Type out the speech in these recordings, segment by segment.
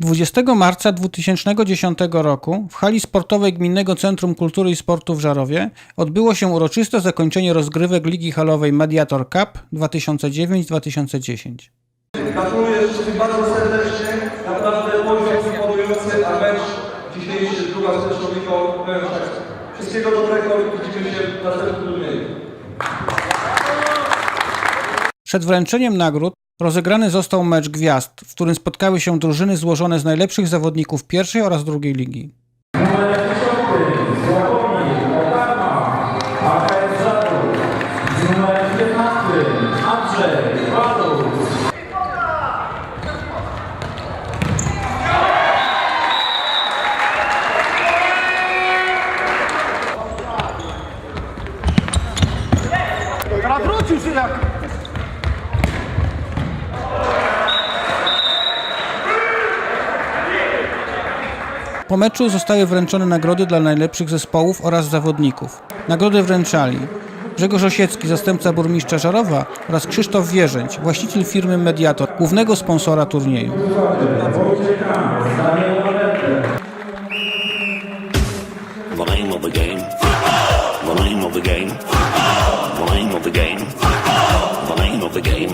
20 marca 2010 roku w hali sportowej Gminnego Centrum Kultury i Sportu w Żarowie odbyło się uroczyste zakończenie rozgrywek Ligi Halowej Mediator Cup 2009-2010. Gratuluję wszystkim bardzo serdecznie. Naprawdę poziom imponujący, a mecz dzisiejszy, druga z Rzeszowniką, tak, wszystkiego dobrego i widzimy się w następnym turnieju. Przed wręczeniem nagród rozegrany został mecz gwiazd, w którym spotkały się drużyny złożone z najlepszych zawodników pierwszej oraz drugiej ligi. Wrócił się. Po meczu zostały wręczone nagrody dla najlepszych zespołów oraz zawodników. Nagrody wręczali Grzegorz Osiecki, zastępca burmistrza Żarowa oraz Krzysztof Wierzęć, właściciel firmy Mediator, głównego sponsora turnieju. The name of the game.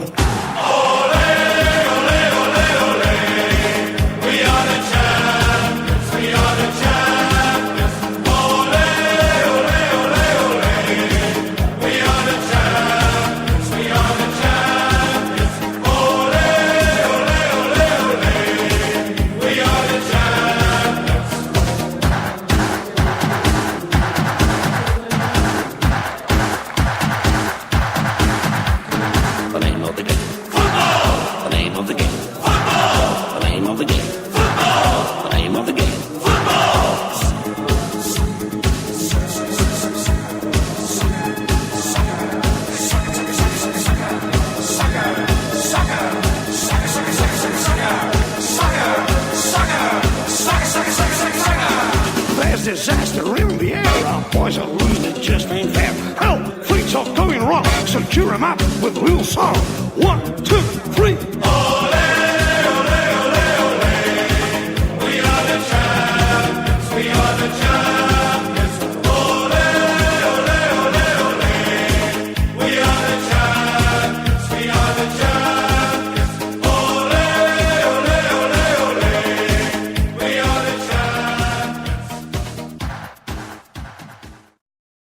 Of the game. Football. The name of the game. Football. The name of the game. Football. The name of the game. Disaster in the air. Our boys are losing, it just ain't fair. Help! Are going wrong, so cheer 'em up with real song. One, two, three,